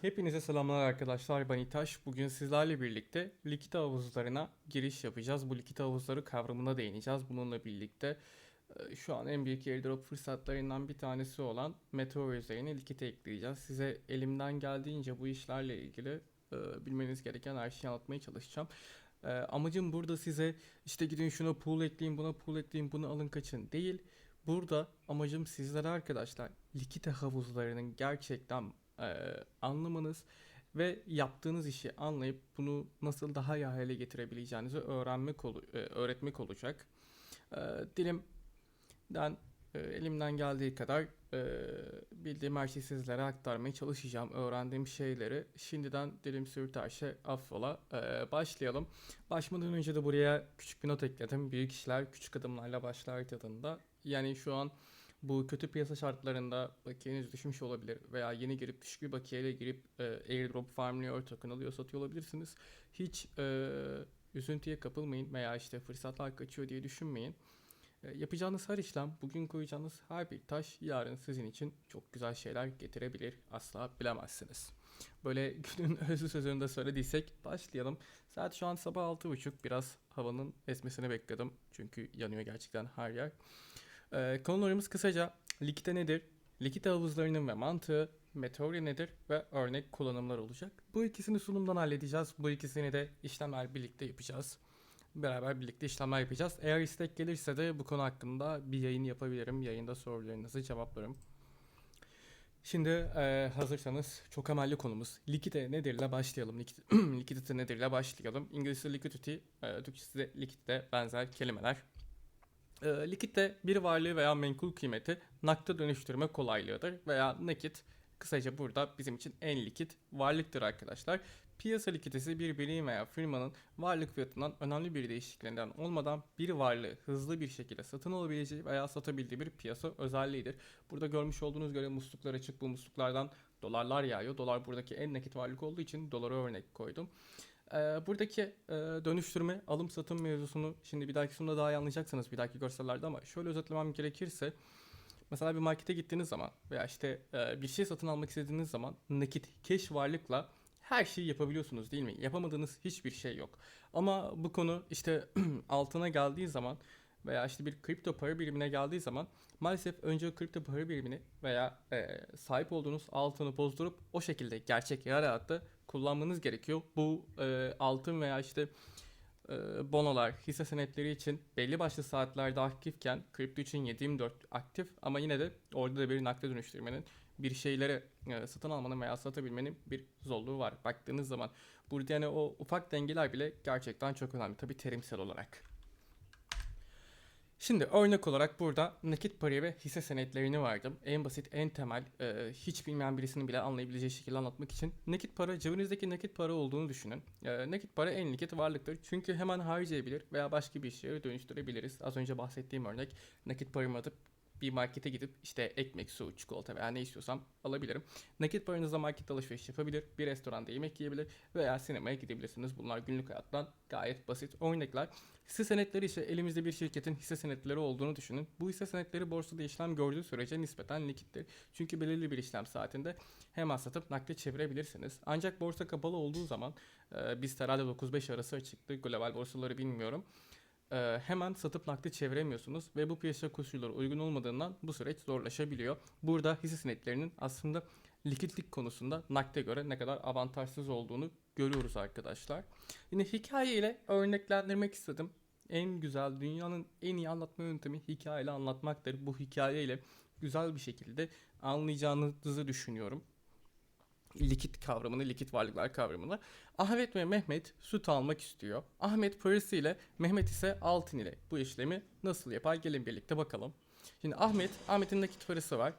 Hepinize selamlar arkadaşlar. Ben İtaş. Bugün sizlerle birlikte likit havuzlarına giriş yapacağız. Bu likit havuzları kavramına değineceğiz. Bununla birlikte e, şu an en büyük airdrop fırsatlarından bir tanesi olan Meteor üzerine likite ekleyeceğiz. Size elimden geldiğince bu işlerle ilgili e, bilmeniz gereken her şeyi anlatmaya çalışacağım. E, amacım burada size işte gidin şuna pool ekleyin, buna pool ekleyin, bunu alın kaçın değil. Burada amacım sizlere arkadaşlar likite havuzlarının gerçekten anlamanız ve yaptığınız işi anlayıp bunu nasıl daha iyi hale getirebileceğinizi öğrenmek öğretmek olacak. E, dilimden elimden geldiği kadar bildiğim her şeyi sizlere aktarmaya çalışacağım. Öğrendiğim şeyleri şimdiden dilim sürterse affola. E, başlayalım. Başlamadan önce de buraya küçük bir not ekledim. Büyük işler küçük adımlarla başlar tadında. Yani şu an bu kötü piyasa şartlarında bakiyeniz düşmüş olabilir veya yeni girip düşük bir bakiyeyle girip e, airdrop farmlıyor, token alıyor, satıyor olabilirsiniz. Hiç e, üzüntüye kapılmayın veya işte fırsatlar kaçıyor diye düşünmeyin. E, yapacağınız her işlem, bugün koyacağınız her bir taş yarın sizin için çok güzel şeyler getirebilir. Asla bilemezsiniz. Böyle günün özü sözünü de söylediysek başlayalım. Saat şu an sabah 6.30. Biraz havanın esmesini bekledim. Çünkü yanıyor gerçekten her yer. Ee, konularımız kısaca likite nedir, likite havuzlarının ve mantığı, meteori nedir ve örnek kullanımlar olacak. Bu ikisini sunumdan halledeceğiz. Bu ikisini de işlemler birlikte yapacağız. Beraber birlikte işlemler yapacağız. Eğer istek gelirse de bu konu hakkında bir yayın yapabilirim. Yayında sorularınızı cevaplarım. Şimdi e, hazırsanız çok emelli konumuz likite nedirle başlayalım. Likit, likidite nedirle başlayalım. İngilizce liquidity, e, Türkçesi de likite benzer kelimeler. E, likitte bir varlığı veya menkul kıymeti nakde dönüştürme kolaylığıdır veya nakit kısaca burada bizim için en likit varlıktır arkadaşlar. Piyasa likiditesi bir birim veya firmanın varlık fiyatından önemli bir değişikliğinden olmadan bir varlığı hızlı bir şekilde satın alabileceği veya satabildiği bir piyasa özelliğidir. Burada görmüş olduğunuz göre musluklar açık bu musluklardan dolarlar yağıyor. Dolar buradaki en nakit varlık olduğu için dolara örnek koydum. Ee, buradaki e, dönüştürme, alım satım mevzusunu şimdi bir dahaki sunumda daha iyi anlayacaksınız bir dahaki görsellerde ama şöyle özetlemem gerekirse mesela bir markete gittiğiniz zaman veya işte e, bir şey satın almak istediğiniz zaman nakit, cash varlıkla her şeyi yapabiliyorsunuz değil mi? Yapamadığınız hiçbir şey yok. Ama bu konu işte altına geldiği zaman veya işte bir kripto para birimine geldiği zaman maalesef önce kripto para birimini veya e, sahip olduğunuz altını bozdurup o şekilde gerçek hayatta kullanmanız gerekiyor. Bu e, altın veya işte e, bonolar, hisse senetleri için belli başlı saatlerde aktifken kripto için 7/24 aktif ama yine de orada da bir nakde dönüştürmenin bir şeyleri e, satın almanın veya satabilmenin bir zorluğu var. Baktığınız zaman burada yani o ufak dengeler bile gerçekten çok önemli. Tabi terimsel olarak. Şimdi örnek olarak burada nakit parayı ve hisse senetlerini verdim. En basit, en temel, e, hiç bilmeyen birisinin bile anlayabileceği şekilde anlatmak için. Nakit para, cebinizdeki nakit para olduğunu düşünün. E, nakit para en likit varlıktır. Çünkü hemen harcayabilir veya başka bir şeye dönüştürebiliriz. Az önce bahsettiğim örnek nakit paramı atıp bir markete gidip işte ekmek, su, çikolata veya ne istiyorsam alabilirim. Nakit paranızla market alışveriş yapabilir, bir restoranda yemek yiyebilir veya sinemaya gidebilirsiniz. Bunlar günlük hayattan gayet basit örnekler. Hisse senetleri ise elimizde bir şirketin hisse senetleri olduğunu düşünün. Bu hisse senetleri borsada işlem gördüğü sürece nispeten likittir. Çünkü belirli bir işlem saatinde hemen satıp nakde çevirebilirsiniz. Ancak borsa kapalı olduğu zaman e, biz herhalde 9-5 arası açıktı. Global borsaları bilmiyorum e, hemen satıp nakde çeviremiyorsunuz ve bu piyasa koşulları uygun olmadığından bu süreç zorlaşabiliyor. Burada hisse senetlerinin aslında likitlik konusunda nakde göre ne kadar avantajsız olduğunu görüyoruz arkadaşlar. Yine hikaye ile örneklendirmek istedim. En güzel, dünyanın en iyi anlatma yöntemi hikayeyle anlatmaktır. Bu hikayeyle güzel bir şekilde anlayacağınızı düşünüyorum likit kavramını, likit varlıklar kavramını. Ahmet ve Mehmet süt almak istiyor. Ahmet parası ile Mehmet ise altın ile bu işlemi nasıl yapar? Gelin birlikte bakalım. Şimdi Ahmet, Ahmet'in nakit parası var.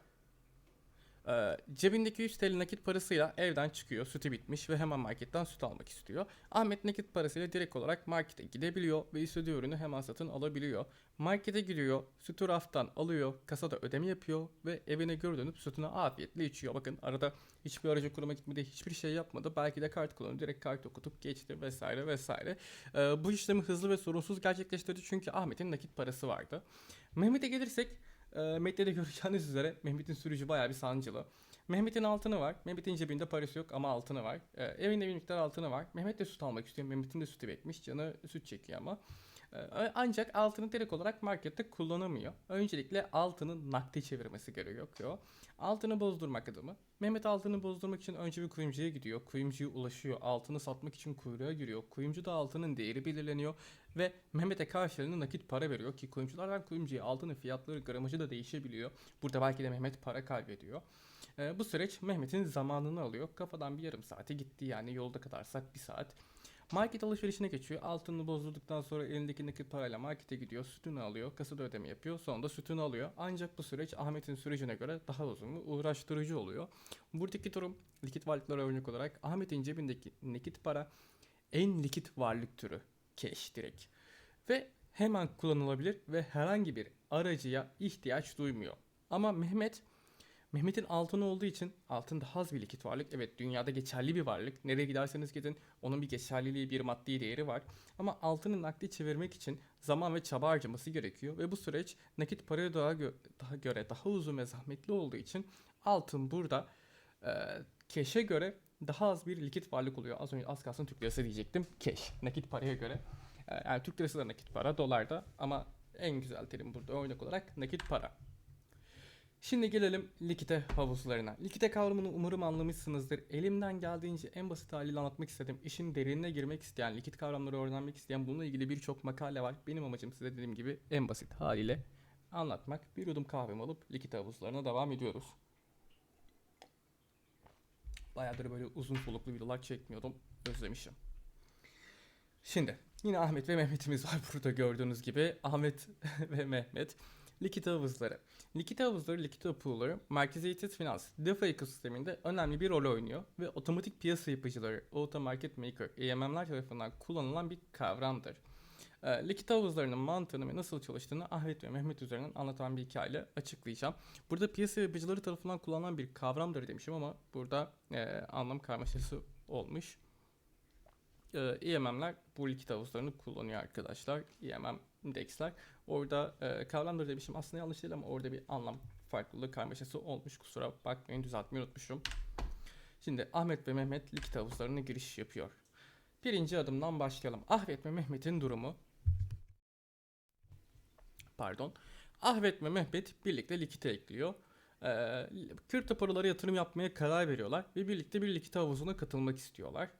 Ee, cebindeki 100 TL nakit parasıyla evden çıkıyor. Sütü bitmiş ve hemen marketten süt almak istiyor. Ahmet nakit parasıyla direkt olarak markete gidebiliyor ve istediği ürünü hemen satın alabiliyor. Markete giriyor, sütü raftan alıyor, kasada ödeme yapıyor ve evine geri dönüp sütünü afiyetle içiyor. Bakın arada hiçbir aracı kuruma gitmedi, hiçbir şey yapmadı. Belki de kart kullanıyor, direkt kart okutup geçti vesaire vesaire. Ee, bu işlemi hızlı ve sorunsuz gerçekleştirdi çünkü Ahmet'in nakit parası vardı. Mehmet'e gelirsek e, Metne de göreceğiniz üzere Mehmet'in sürücü bayağı bir sancılı. Mehmet'in altını var. Mehmet'in cebinde parası yok ama altını var. Ee, evinde bir miktar altını var. Mehmet de süt almak istiyor. Mehmet'in de sütü bekmiş. Canı süt çekiyor ama. Ee, ancak altını direkt olarak markette kullanamıyor. Öncelikle altını nakde çevirmesi gerekiyor. Altını bozdurmak adımı. Mehmet altını bozdurmak için önce bir kuyumcuya gidiyor. Kuyumcuya ulaşıyor. Altını satmak için kuyruğa giriyor. Kuyumcu da altının değeri belirleniyor. Ve Mehmet'e karşılığında nakit para veriyor ki kuyumculardan kuyumcuya altının fiyatları gramajı da değişebiliyor. Burada belki de Mehmet para kaybediyor. Ee, bu süreç Mehmet'in zamanını alıyor. Kafadan bir yarım saate gitti yani yolda kadarsak bir saat. Market alışverişine geçiyor. Altını bozdurduktan sonra elindeki nakit parayla markete gidiyor. Sütünü alıyor. Kasada ödeme yapıyor. Sonunda sütünü alıyor. Ancak bu süreç Ahmet'in sürecine göre daha uzun ve uğraştırıcı oluyor. Buradaki durum likit varlıklara örnek olarak Ahmet'in cebindeki nakit para en likit varlık türü. Cash direkt. Ve hemen kullanılabilir ve herhangi bir aracıya ihtiyaç duymuyor. Ama Mehmet Mehmet'in altın olduğu için altın daha az bir likit varlık. Evet dünyada geçerli bir varlık. Nereye giderseniz gidin onun bir geçerliliği, bir maddi değeri var. Ama altını nakdi çevirmek için zaman ve çaba harcaması gerekiyor. Ve bu süreç nakit paraya daha, gö- daha göre daha uzun ve zahmetli olduğu için altın burada e, keşe göre daha az bir likit varlık oluyor. Az önce az kalsın Türk lirası diyecektim. Keş, nakit paraya göre. E, yani Türk lirası da nakit para, dolar da ama en güzel terim burada örnek olarak nakit para. Şimdi gelelim likite havuzlarına. Likite kavramını umarım anlamışsınızdır. Elimden geldiğince en basit haliyle anlatmak istedim. İşin derinine girmek isteyen, likit kavramları öğrenmek isteyen bununla ilgili birçok makale var. Benim amacım size dediğim gibi en basit haliyle anlatmak. Bir yudum kahvemi alıp likit havuzlarına devam ediyoruz. Bayağıdır böyle uzun soluklu videolar çekmiyordum. Özlemişim. Şimdi yine Ahmet ve Mehmet'imiz var burada gördüğünüz gibi. Ahmet ve Mehmet. Likit havuzları. Likit havuzları, likit pool'ları merkeziyetsiz finans, DeFi ekosisteminde önemli bir rol oynuyor ve otomatik piyasa yapıcıları, Auto Market Maker, EMM'ler tarafından kullanılan bir kavramdır. E, likit havuzlarının mantığını ve nasıl çalıştığını Ahmet ve Mehmet üzerinden anlatan bir hikayeyle açıklayacağım. Burada piyasa yapıcıları tarafından kullanılan bir kavramdır demişim ama burada e, anlam karmaşası olmuş. E, EMM'ler bu likit havuzlarını kullanıyor arkadaşlar. EMM indeksler. Orada e, kavramdır demişim aslında yanlış değil ama orada bir anlam farklılığı karmaşası olmuş. Kusura bakmayın düzeltmeyi unutmuşum. Şimdi Ahmet ve Mehmet likit havuzlarına giriş yapıyor. Birinci adımdan başlayalım. Ahmet ve Mehmet'in durumu. Pardon. Ahmet ve Mehmet birlikte likite ekliyor. Ee, kripto paralara yatırım yapmaya karar veriyorlar ve birlikte bir likit havuzuna katılmak istiyorlar.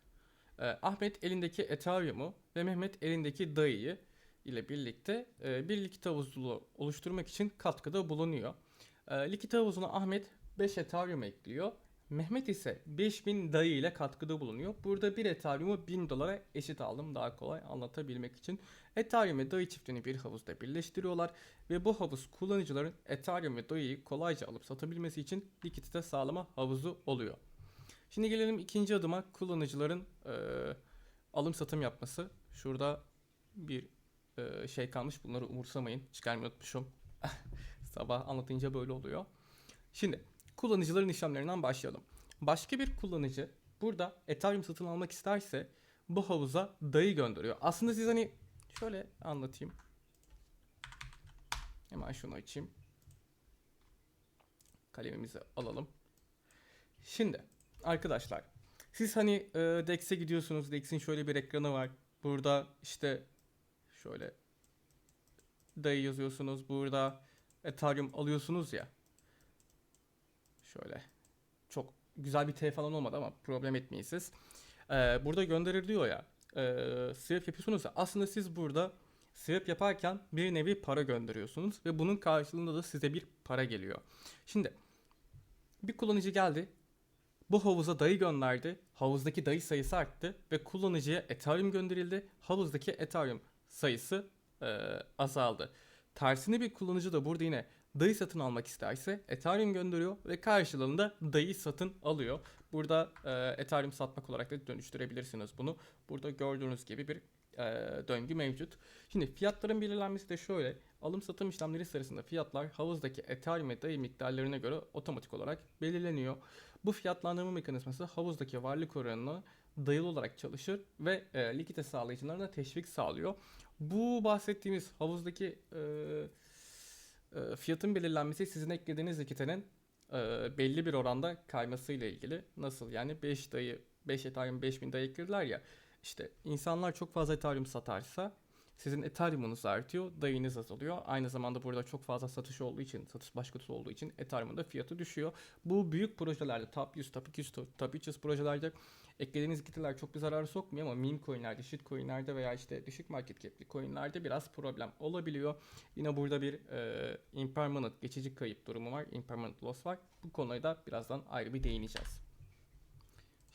Ee, Ahmet elindeki Ethereum'u ve Mehmet elindeki DAI'yi ile birlikte e, bir likit havuzu oluşturmak için katkıda bulunuyor. E, likit havuzuna Ahmet 5 Ethereum ekliyor. Mehmet ise 5000 DAI ile katkıda bulunuyor. Burada bir Ethereum'u 1000 dolara eşit aldım daha kolay anlatabilmek için. Ethereum ve DAI çiftini bir havuzda birleştiriyorlar ve bu havuz kullanıcıların Ethereum ve DAI'yi kolayca alıp satabilmesi için likidite sağlama havuzu oluyor. Şimdi gelelim ikinci adıma kullanıcıların e, alım satım yapması. Şurada bir şey kalmış bunları umursamayın. Çıkarmayı unutmuşum. Sabah anlatınca böyle oluyor. Şimdi kullanıcıların işlemlerinden başlayalım. Başka bir kullanıcı burada Ethereum satın almak isterse bu havuza dayı gönderiyor. Aslında siz hani şöyle anlatayım. Hemen şunu açayım. Kalemimizi alalım. Şimdi arkadaşlar siz hani e, DEX'e gidiyorsunuz. DEX'in şöyle bir ekranı var. Burada işte şöyle dayı yazıyorsunuz. Burada Ethereum alıyorsunuz ya. Şöyle. Çok güzel bir T falan olmadı ama problem etmeyin siz. Ee, burada gönderir diyor ya. E, swap yapıyorsunuz ya. Aslında siz burada swap yaparken bir nevi para gönderiyorsunuz. Ve bunun karşılığında da size bir para geliyor. Şimdi bir kullanıcı geldi. Bu havuza dayı gönderdi. Havuzdaki dayı sayısı arttı ve kullanıcıya Ethereum gönderildi. Havuzdaki Ethereum sayısı e, azaldı. Tersine bir kullanıcı da burada yine dayı satın almak isterse Ethereum gönderiyor ve karşılığında dayı satın alıyor. Burada e, Ethereum satmak olarak da dönüştürebilirsiniz bunu. Burada gördüğünüz gibi bir e, döngü mevcut. Şimdi fiyatların belirlenmesi de şöyle. Alım satım işlemleri sırasında fiyatlar havuzdaki Ethereum ve dayı miktarlarına göre otomatik olarak belirleniyor. Bu fiyatlandırma mekanizması havuzdaki varlık oranını dayalı olarak çalışır ve e, likite sağlayıcılarına teşvik sağlıyor. Bu bahsettiğimiz havuzdaki e, e, fiyatın belirlenmesi sizin eklediğiniz likitenin e, belli bir oranda kaymasıyla ilgili. Nasıl yani 5 dayı 5 Ethereum 5000 dayı eklerler ya. İşte insanlar çok fazla Ethereum satarsa sizin Ethereum'unuz artıyor, dayınız azalıyor. Aynı zamanda burada çok fazla satış olduğu için, satış başkası olduğu için Ethereum'un da fiyatı düşüyor. Bu büyük projelerde, top 100, top 200, top- top 300 projelerde eklediğiniz getiriler çok bir zararı sokmuyor ama meme coinlerde, shit coinlerde veya işte düşük market cap'li coinlerde biraz problem olabiliyor. Yine burada bir e, impermanent, geçici kayıp durumu var. Impermanent loss var. Bu konuya da birazdan ayrı bir değineceğiz.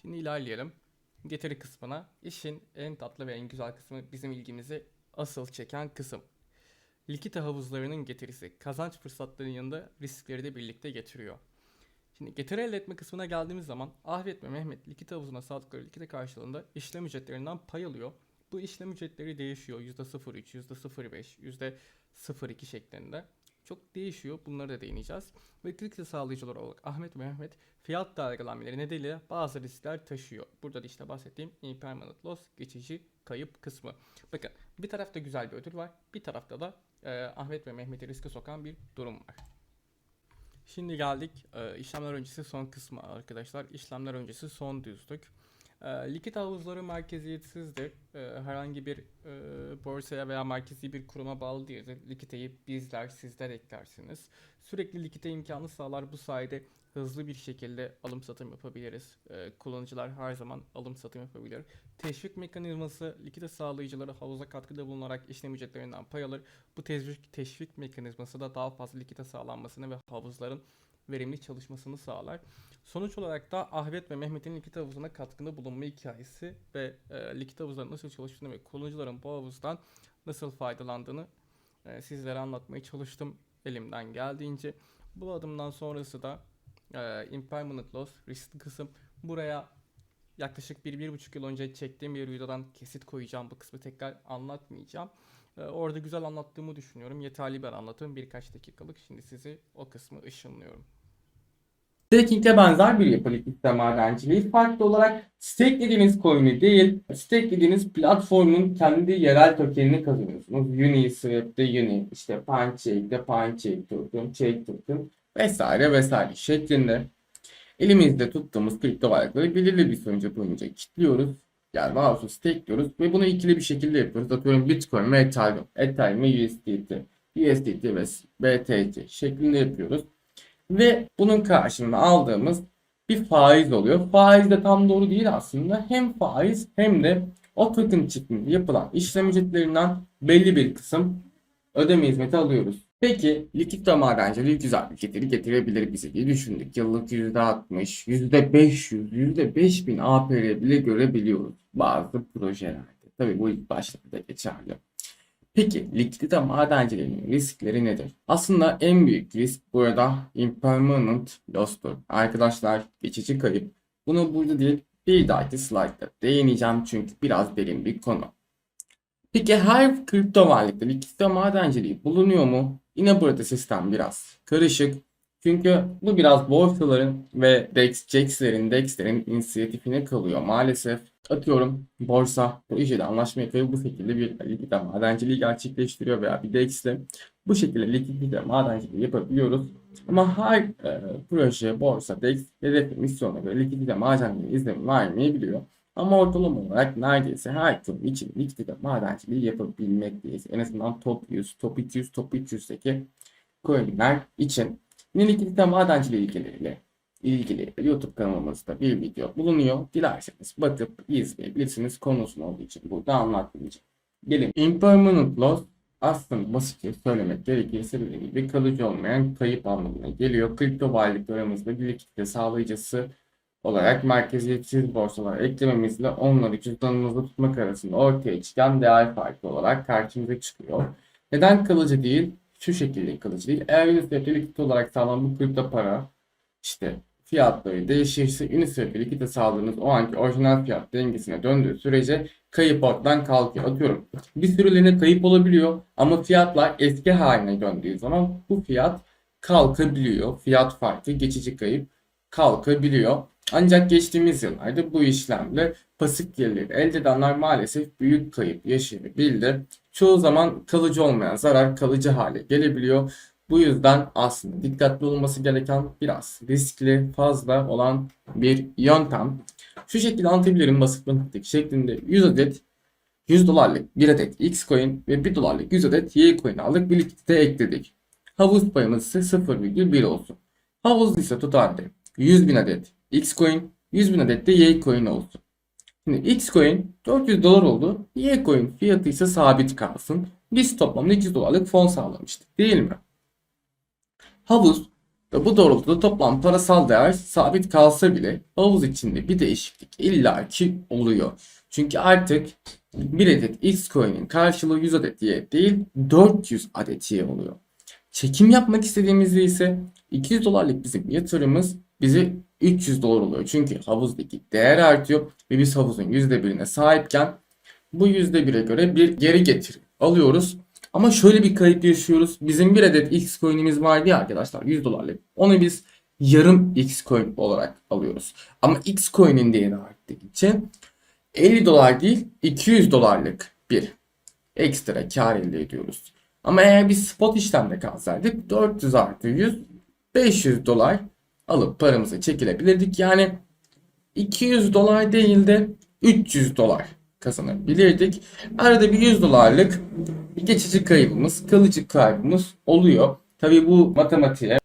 Şimdi ilerleyelim. Getiri kısmına. İşin en tatlı ve en güzel kısmı bizim ilgimizi asıl çeken kısım. Likit havuzlarının getirisi. Kazanç fırsatlarının yanında riskleri de birlikte getiriyor. Şimdi getiri elde etme kısmına geldiğimiz zaman Ahmet ve Mehmet likit havuzuna sağladıkları likite karşılığında işlem ücretlerinden pay alıyor. Bu işlem ücretleri değişiyor. %03, %05, %02 şeklinde. Çok değişiyor. Bunları da değineceğiz. Ve likite sağlayıcılar olarak Ahmet ve Mehmet fiyat dalgalanmaları nedeniyle bazı riskler taşıyor. Burada da işte bahsettiğim impermanent loss, geçici kayıp kısmı. Bakın bir tarafta güzel bir ödül var. Bir tarafta da e, Ahmet ve Mehmet'i riske sokan bir durum var. Şimdi geldik e, işlemler öncesi son kısmı arkadaşlar. İşlemler öncesi son düzlük. E, likit havuzları merkeziyetsizdir. E, herhangi bir e, borsaya veya merkezi bir kuruma bağlı değildir. Likiteyi bizler, sizler eklersiniz. Sürekli likite imkanı sağlar. Bu sayede hızlı bir şekilde alım satım yapabiliriz. E, kullanıcılar her zaman alım satım yapabilir. Teşvik mekanizması likite sağlayıcıları havuza katkıda bulunarak işlem ücretlerinden pay alır. Bu teşvik, teşvik mekanizması da daha fazla likite sağlanmasını ve havuzların verimli çalışmasını sağlar. Sonuç olarak da Ahmet ve Mehmet'in likit havuzuna katkıda bulunma hikayesi ve e, likit havuzların nasıl çalıştığını ve kullanıcıların bu havuzdan nasıl faydalandığını e, sizlere anlatmaya çalıştım elimden geldiğince. Bu adımdan sonrası da e, impermanent loss riskli kısım. Buraya yaklaşık bir, bir buçuk yıl önce çektiğim bir videodan kesit koyacağım. Bu kısmı tekrar anlatmayacağım. E, orada güzel anlattığımı düşünüyorum. Yeterli bir anlatım. Birkaç dakikalık. Şimdi sizi o kısmı ışınlıyorum. Staking'e benzer bir yapı likidite madenciliği. Farklı olarak stakelediğiniz coin'i değil, stakelediğiniz platformun kendi yerel tokenini kazanıyorsunuz. Uniswap'te Uni, işte Pancake'de Pancake token, Shake token vesaire vesaire şeklinde elimizde tuttuğumuz kripto varlıkları belirli bir süre boyunca kilitliyoruz. Yani mouse'u stakeliyoruz ve bunu ikili bir şekilde yapıyoruz. Atıyorum Bitcoin ve Ethereum, Ethereum ve USDT, USDT ve BTC şeklinde yapıyoruz. Ve bunun karşılığında aldığımız bir faiz oluyor. Faiz de tam doğru değil aslında. Hem faiz hem de o token çıktığında yapılan işlem ücretlerinden belli bir kısım ödeme hizmeti alıyoruz. Peki likidite madenciliği güzel bir getiri getirebilir bize diye düşündük. Yıllık %60, %500, %5000 APR bile görebiliyoruz bazı projelerde. Tabii bu ilk başlarda geçerli. Peki likidite madenciliğinin riskleri nedir? Aslında en büyük risk burada impermanent loss'tur. Arkadaşlar geçici kayıp. Bunu burada değil bir dahaki slaytta değineceğim çünkü biraz derin bir konu. Peki her kripto varlıkta likidite madenciliği bulunuyor mu? Yine burada sistem biraz karışık. Çünkü bu biraz borsaların ve DEX, JAX'lerin, DEX'lerin inisiyatifine kalıyor maalesef. Atıyorum borsa projede anlaşma yapıyor bu şekilde bir likidite madenciliği gerçekleştiriyor veya bir DEX'le bu şekilde likidite madenciliği yapabiliyoruz. Ama her e, proje, borsa, DEX hedef misyonuna göre likidite madenciliği izin vermeyebiliyor. Ama ortalama olarak neredeyse her kurum için likidite madenciliği yapabilmekteyiz. En azından top 100, top 200, top 300'deki coinler için. Yine likidite madenciliği ilgileriyle ilgili YouTube kanalımızda bir video bulunuyor. Dilerseniz bakıp izleyebilirsiniz. Konusu olduğu için burada anlatmayacağım. Gelin. Impermanent loss aslında basitçe söylemek gerekirse dediğim gibi kalıcı olmayan kayıp anlamına geliyor. Kripto varlıklarımızda bir likidite sağlayıcısı olarak merkeziyetsiz borsalar eklememizle onları cüzdanımızda tutmak arasında ortaya çıkan değer farkı olarak karşımıza çıkıyor. Neden kalıcı değil? Şu şekilde kalıcı değil. Eğer Uniswap'te likit olarak sağlanan bu kripto para işte fiyatları değişirse Uniswap'te likite sağladığınız o anki orijinal fiyat dengesine döndüğü sürece kayıp ortadan kalkıyor. Atıyorum bir süreliğine kayıp olabiliyor ama fiyatlar eski haline döndüğü zaman bu fiyat kalkabiliyor. Fiyat farkı geçici kayıp kalkabiliyor. Ancak geçtiğimiz yıllarda bu işlemle pasif gelirleri elde edenler maalesef büyük kayıp yaşayabildi. Çoğu zaman kalıcı olmayan zarar kalıcı hale gelebiliyor. Bu yüzden aslında dikkatli olması gereken biraz riskli, fazla olan bir yöntem. Şu şekilde anlatabilirim basit matematik şeklinde 100 adet 100 dolarlık 1 adet X coin ve 1 dolarlık 100 adet Y coin aldık. Birlikte ekledik. Havuz payımız ise 0,1 olsun. Havuz ise totalde 100 bin adet X coin, 100 bin adet de Y coin olsun. Şimdi X coin 400 dolar oldu. Y coin fiyatı ise sabit kalsın. Biz toplamda 200 dolarlık fon sağlamıştık değil mi? Havuz da bu doğrultuda toplam parasal değer sabit kalsa bile havuz içinde bir değişiklik illaki oluyor. Çünkü artık bir adet X coin'in karşılığı 100 adet Y değil 400 adet Y oluyor. Çekim yapmak istediğimizde ise 200 dolarlık bizim yatırımımız bize 300 dolar oluyor. Çünkü havuzdaki değer artıyor ve biz havuzun %1'ine sahipken bu %1'e göre bir geri getir alıyoruz. Ama şöyle bir kayıp yaşıyoruz. Bizim bir adet X coin'imiz vardı ya arkadaşlar 100 dolarlık. Onu biz yarım X coin olarak alıyoruz. Ama X coin'in değeri arttığı için 50 dolar değil 200 dolarlık bir ekstra kar elde ediyoruz. Ama eğer biz spot işlemde kalsaydık 400 artı 100 500 dolar alıp paramızı çekilebilirdik. Yani 200 dolar değil de 300 dolar kazanabilirdik. Arada bir 100 dolarlık bir geçici kaybımız, kalıcı kaybımız oluyor. Tabii bu matematiğe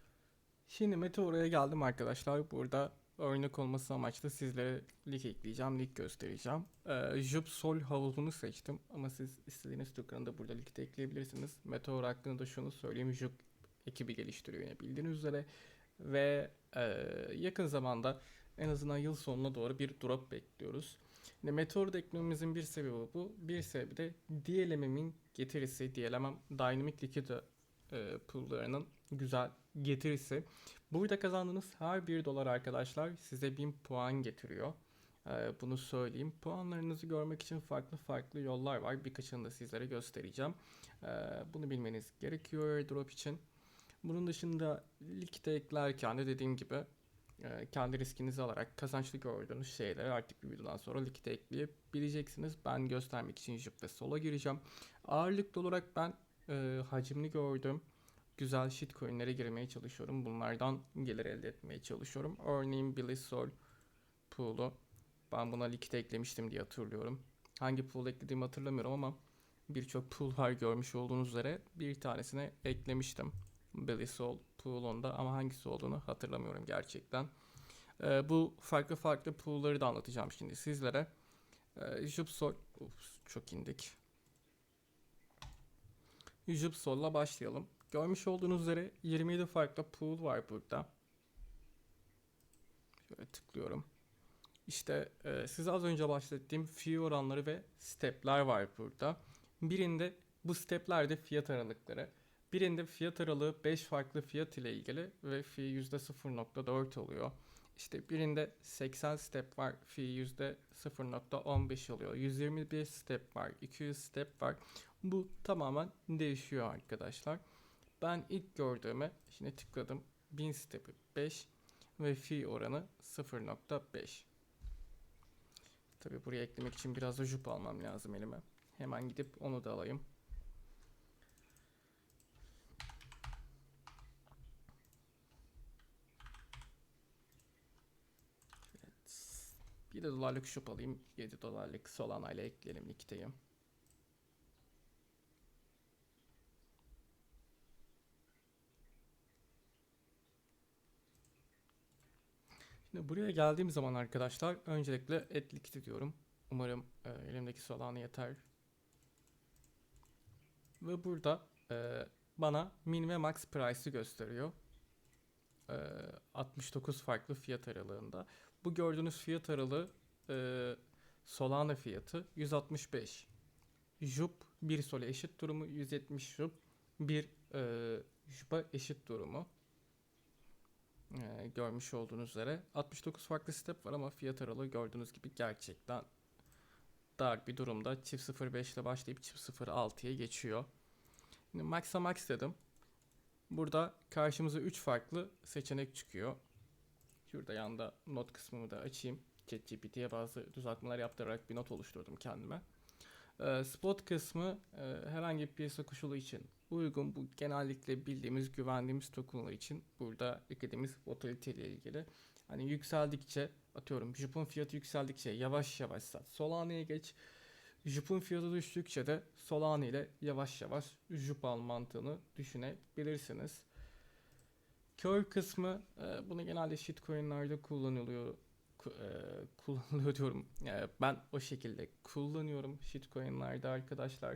Şimdi Meteor'a geldim arkadaşlar. Burada örnek olması amaçlı sizlere lig ekleyeceğim, lig göstereceğim. Ee, Jup Sol havuzunu seçtim ama siz istediğiniz dükkanı da burada ligde ekleyebilirsiniz. Meteor hakkında da şunu söyleyeyim. Jup ekibi geliştiriyor yine bildiğiniz üzere. Ve yakın zamanda en azından yıl sonuna doğru bir drop bekliyoruz. Şimdi Meteor'da eklememizin bir sebebi bu. Bir sebebi de DLM'in getirisi, DLM Dynamic Liquid e, pool'larının güzel getirisi. Burada kazandığınız her 1 dolar arkadaşlar size 1000 puan getiriyor. Ee, bunu söyleyeyim. Puanlarınızı görmek için farklı farklı yollar var. Birkaçını da sizlere göstereceğim. Ee, bunu bilmeniz gerekiyor airdrop için. Bunun dışında ligde eklerken de dediğim gibi e, kendi riskinizi alarak kazançlı gördüğünüz şeyleri artık bir videodan sonra ligde ekleyebileceksiniz. Ben göstermek için jip ve sola gireceğim. Ağırlıklı olarak ben e, hacimli gördüm güzel shitcoin'lere girmeye çalışıyorum. Bunlardan gelir elde etmeye çalışıyorum. Örneğin Blissol pool'u ben buna likite eklemiştim diye hatırlıyorum. Hangi pool eklediğimi hatırlamıyorum ama birçok pool var görmüş olduğunuz üzere. Bir tanesine eklemiştim. Blissol pool'unda ama hangisi olduğunu hatırlamıyorum gerçekten. Ee, bu farklı farklı pool'ları da anlatacağım şimdi sizlere. Ee, Jupsol, Ups, çok indik. Jupsol'la başlayalım. Görmüş olduğunuz üzere 27 farklı pool var burada. Şöyle tıklıyorum. İşte e, size az önce bahsettiğim fee oranları ve stepler var burada. Birinde bu steplerde fiyat aralıkları. Birinde fiyat aralığı 5 farklı fiyat ile ilgili ve fee %0.4 oluyor. İşte birinde 80 step var, fee %0.15 oluyor. 121 step var, 200 step var. Bu tamamen değişiyor arkadaşlar. Ben ilk gördüğüme şimdi tıkladım. 1000 step'i 5 ve fee oranı 0.5. Tabi buraya eklemek için biraz da jup almam lazım elime. Hemen gidip onu da alayım. Evet. 1 dolarlık jup alayım. 7 dolarlık Solana ile ekleyelim likteyim. Şimdi buraya geldiğim zaman arkadaşlar öncelikle et likit diyorum. Umarım e, elimdeki Solana yeter. Ve burada e, bana min ve max price'ı gösteriyor. E, 69 farklı fiyat aralığında. Bu gördüğünüz fiyat aralığı e, Solana fiyatı 165. Jup 1 sole eşit durumu 170 Jup 1 e, Jup'a eşit durumu. Ee, görmüş olduğunuz üzere 69 farklı step var ama fiyat aralığı gördüğünüz gibi gerçekten dar bir durumda. Çift 05 ile başlayıp çift 06'ya geçiyor. Şimdi max'a max dedim. Burada karşımıza 3 farklı seçenek çıkıyor. Şurada yanda not kısmımı da açayım. ChatGPT'ye bazı düzeltmeler yaptırarak bir not oluşturdum kendime. Ee, spot kısmı e, herhangi bir piyasa koşulu için uygun. Bu genellikle bildiğimiz, güvendiğimiz tokenlar için burada eklediğimiz volatility ile ilgili. Hani yükseldikçe atıyorum Jup'un fiyatı yükseldikçe yavaş yavaş sat. Solana'ya geç. Jup'un fiyatı düştükçe de Solana ile yavaş yavaş Jup al mantığını düşünebilirsiniz. Kör kısmı e, bunu genelde shitcoin'lerde kullanılıyor ku- e, kullanılıyor diyorum. E, ben o şekilde kullanıyorum shitcoin'lerde arkadaşlar.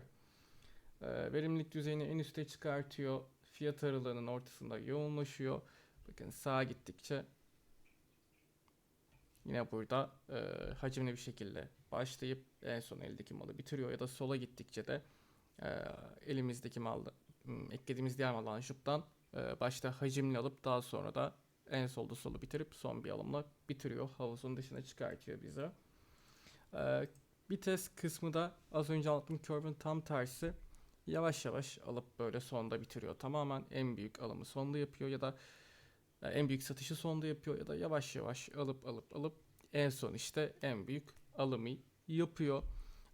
E, verimlilik düzeyini en üste çıkartıyor. Fiyat aralığının ortasında yoğunlaşıyor. Bakın sağa gittikçe yine burada e, hacimli bir şekilde başlayıp en son eldeki malı bitiriyor ya da sola gittikçe de e, elimizdeki malda hmm, eklediğimiz diğer maldan şuptan e, başta hacimli alıp daha sonra da en solda solu bitirip son bir alımla bitiriyor. Havuzun dışına çıkartıyor bizi. Ee, bir test kısmı da az önce anlattığım curve'ın tam tersi. Yavaş yavaş alıp böyle sonda bitiriyor. Tamamen en büyük alımı sonda yapıyor ya da e, en büyük satışı sonda yapıyor ya da yavaş yavaş alıp alıp alıp en son işte en büyük alımı yapıyor.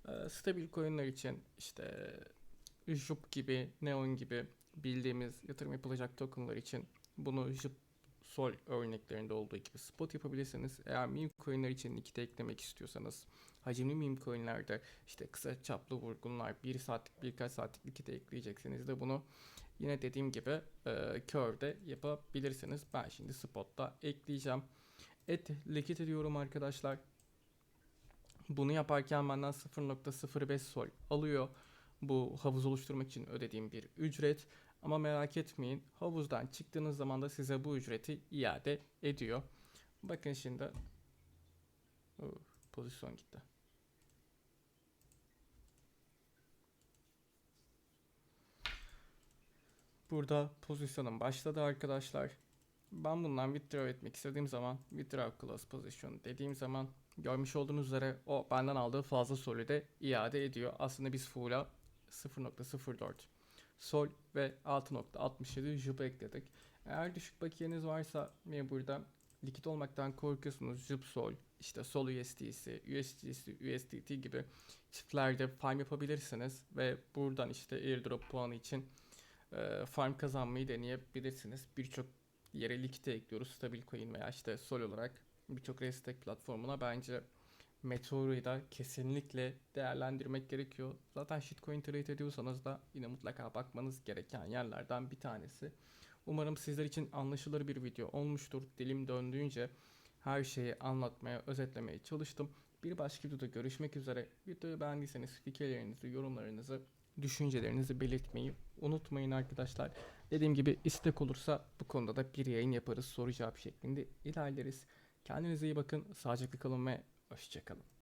Ee, stabil coin'ler için işte Jup gibi, Neon gibi bildiğimiz yatırım yapılacak tokenlar için bunu Jup Sol örneklerinde olduğu gibi spot yapabilirsiniz. Eğer meme coinler için likite eklemek istiyorsanız hacimli meme coinlerde işte kısa çaplı vurgunlar, bir saatlik birkaç saatlik likite ekleyeceksiniz de bunu yine dediğim gibi e, curve'de yapabilirsiniz. Ben şimdi spotta ekleyeceğim. Et likit ediyorum arkadaşlar. Bunu yaparken benden 0.05 sol alıyor. Bu havuz oluşturmak için ödediğim bir ücret. Ama merak etmeyin havuzdan çıktığınız zaman da size bu ücreti iade ediyor. Bakın şimdi Oo, pozisyon gitti. Burada pozisyonum başladı arkadaşlar. Ben bundan withdraw etmek istediğim zaman withdraw close position dediğim zaman görmüş olduğunuz üzere o benden aldığı fazla solü de iade ediyor. Aslında biz full'a 0.04 sol ve 6.67 jup ekledik. Eğer düşük bakiyeniz varsa ve burada likit olmaktan korkuyorsunuz jup sol, işte sol USDC, USDC, USDT gibi çiftlerde farm yapabilirsiniz ve buradan işte airdrop puanı için e, farm kazanmayı deneyebilirsiniz. Birçok yere likite ekliyoruz stabil coin veya işte sol olarak birçok restek platformuna bence Meteor'u da kesinlikle değerlendirmek gerekiyor. Zaten shitcoin trade ediyorsanız da yine mutlaka bakmanız gereken yerlerden bir tanesi. Umarım sizler için anlaşılır bir video olmuştur. Dilim döndüğünce her şeyi anlatmaya, özetlemeye çalıştım. Bir başka videoda görüşmek üzere. Videoyu beğendiyseniz fikirlerinizi, yorumlarınızı, düşüncelerinizi belirtmeyi unutmayın arkadaşlar. Dediğim gibi istek olursa bu konuda da bir yayın yaparız. Soru cevap şeklinde ilerleriz. Kendinize iyi bakın. Sağlıcakla kalın ve hoşçakalın.